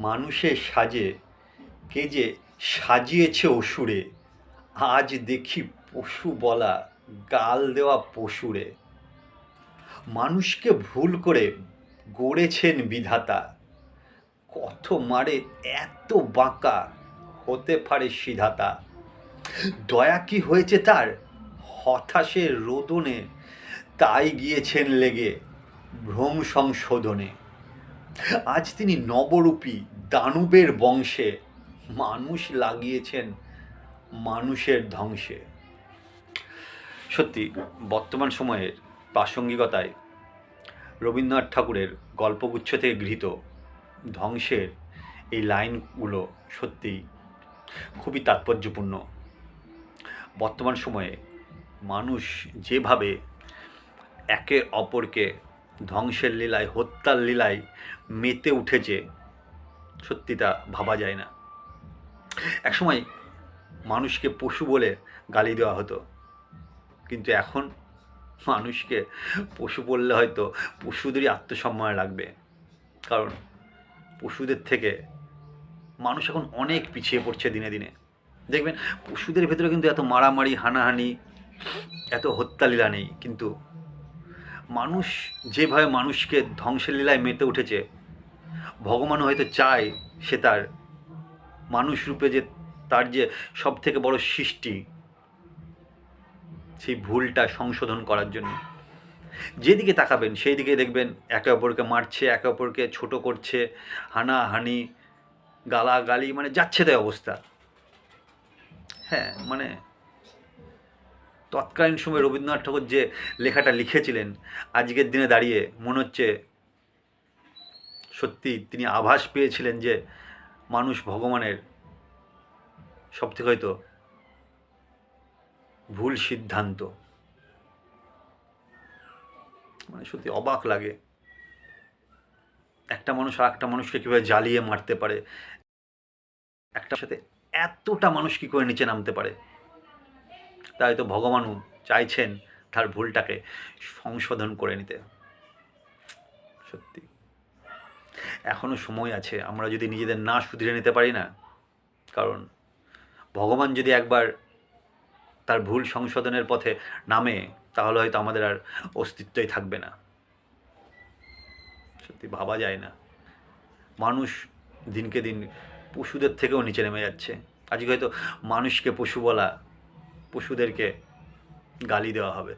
মানুষের সাজে, কে যে সাজিয়েছে অসুরে, আজ দেখি পশু বলা গাল দেওয়া পশুরে। মানুষকে ভুল করে গড়েছেন বিধাতা, কত মারে এত বাঁকা হতে পারে সিধাতা। দয়া কি হয়েছে তার? হতাশের রোদনে তাই গিয়েছেন লেগে ভ্রম সংশোধনে। আজ তিনি নবরূপী দানবের বংশে মানুষ লাগিয়েছেন মানুষের ধ্বংসে। সত্যি, বর্তমান সময়ের প্রাসঙ্গিকতায় রবীন্দ্রনাথ ঠাকুরের গল্পগুচ্ছ থেকে গৃহীত ধ্বংসের এই লাইনগুলো সত্যিই খুবই তাৎপর্যপূর্ণ। বর্তমান সময়ে মানুষ যেভাবে একে অপরকে ধ্বংসের লীলায়, হত্যার লীলায় মেতে উঠেছে। সত্যি তা ভাবা যায় না। একসময় মানুষকে পশু বলে গালি দেওয়া হতো। কিন্তু এখন মানুষকে পশু বললে হয়তো পশুদেরই আত্মসম্মান লাগবে। কারণ পশুদের থেকে মানুষ এখন অনেক পিছিয়ে পড়ছে দিনে দিনে। দেখবেন, পশুদের ভেতরে কিন্তু এত মারামারি, হানাহানি, এত হত্যালীলা নেই। কিন্তু মানুষ যেভাবে মানুষকে ধ্বংসের লীলায় মেতে উঠেছে ভগবান হয়তো চায় সে তার মানুষ রূপে যে তার যে সব থেকে বড় সৃষ্টি, সেই ভুলটা সংশোধন করার জন্য। যেদিকে তাকাবেন সেই দিকে দেখবেন একে অপরকে মারছে, একে অপরকে ছোট করছে, হানাহানি, গালাগালি মানে যাচ্ছে তাই অবস্থা। হ্যাঁ মানে তৎকালীন সময় রবীন্দ্রনাথ ঠাকুর যে লেখাটা লিখেছিলেন, আজকের দিনে দাঁড়িয়ে মনে হচ্ছে সত্যি তিনি আভাস পেয়েছিলেন যে মানুষ ভগবানের সব থেকে হয়তো ভুল সিদ্ধান্ত। মানে সত্যি অবাক লাগে। একটা মানুষ আর একটা মানুষকে কীভাবে জ্বালিয়ে মারতে পারে? একটা সাথে এতটা মানুষ কী করে নিচে নামতে পারে? তাই তো ভগবানও চাইছেন তার ভুলটাকে সংশোধন করে নিতে। সত্যি। এখনও সময় আছে, আমরা যদি নিজেদের না শুধরে নিতে পারি না, কারণ ভগবান যদি একবার তার ভুল সংশোধনের পথে নামে, তাহলে হয়তো আমাদের আর অস্তিত্বই থাকবে না। সত্যি ভাবা যায় না। মানুষ দিনকে দিন পশুদের থেকেও নিচে নেমে যাচ্ছে। আজকে হয়তো মানুষকে পশু বলা পশুদেরকে গালি দেওয়া হবে।